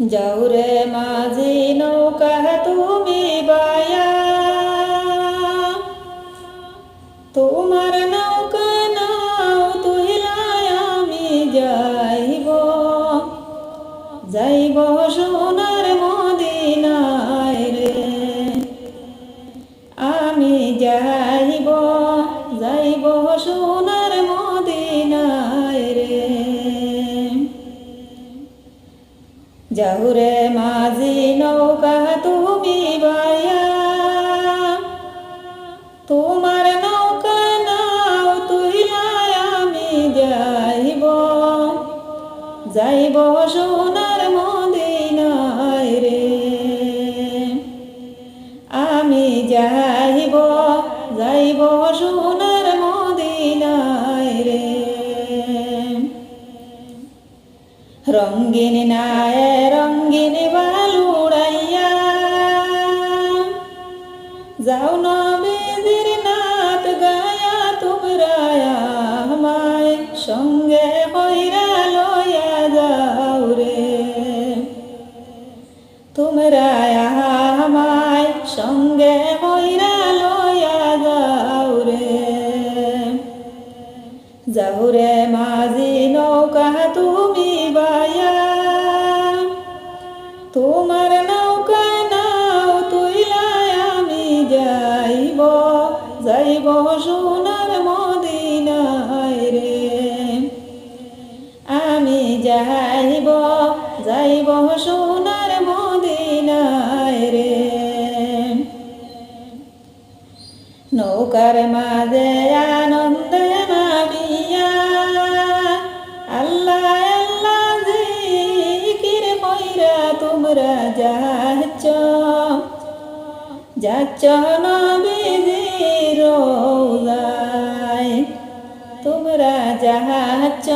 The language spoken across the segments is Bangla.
যাউরে মাঝি নৌকা, তুমি বায়া। তোমার নৌকা নাও, তুহিলায় আমি যাইব। যাইব সোনার মদিনায় রে, আমি যাইব। যাহুরে মাঝি নৌকা তুমি বায়া। তোমার নৌকা নাও তুইলায় আমি যাইব। যাইব সোনার মদিনায় রে। আমি যাইব যাইব সোনার রঙ্গিন নায় রঙ্গিন বালুড়াইয়া। যাও নবীজির নাত গায়া তোমরা আমায় সঙ্গে যাহুরে মাঝি নৌকা তুমি বায়া। তোমার নৌকা নাও, তুইলায় আমি যাইব। যাইব সোনার মদিনায় রে আমি যাইব যাইব সোনার মদিনায় রে নৌকার মাঝে তোমরা যাচ্ছ যাচ্ছ নবীজির তোমরা যাচ্ছ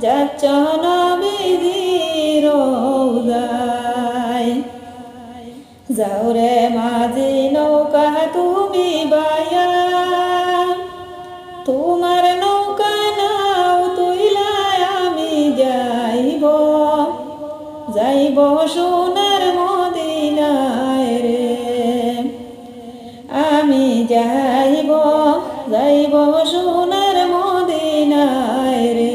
যাচ্ছ নবীজির যাও রে মাঝি যাইব সোনার মদিনায় রে। আমি যাইব যাইব সোনার মদিনায় রে।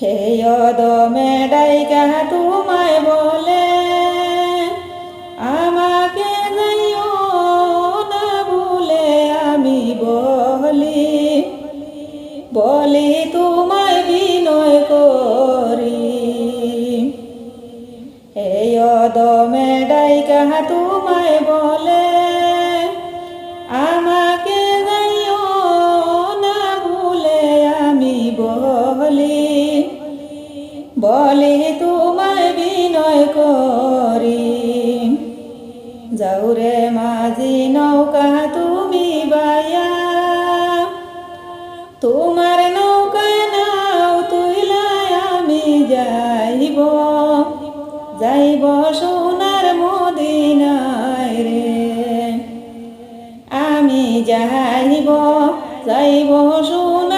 হে অদমে ডাইকা তোমায় বলে, আমাকে যাইও না ভুলে আমি বলি। বলি তোমায় বিনয় করি ডাইকা তোমায় বলে? আমাকে যাইও না ভুলে আমি বলি। বলি তোমায় বিনয় করি। যাউরে মাঝি নৌকা, তুমি বায়া। তোমার নৌকা নাও, তুইলায় আমি যাইব। যাইব চাইব শুন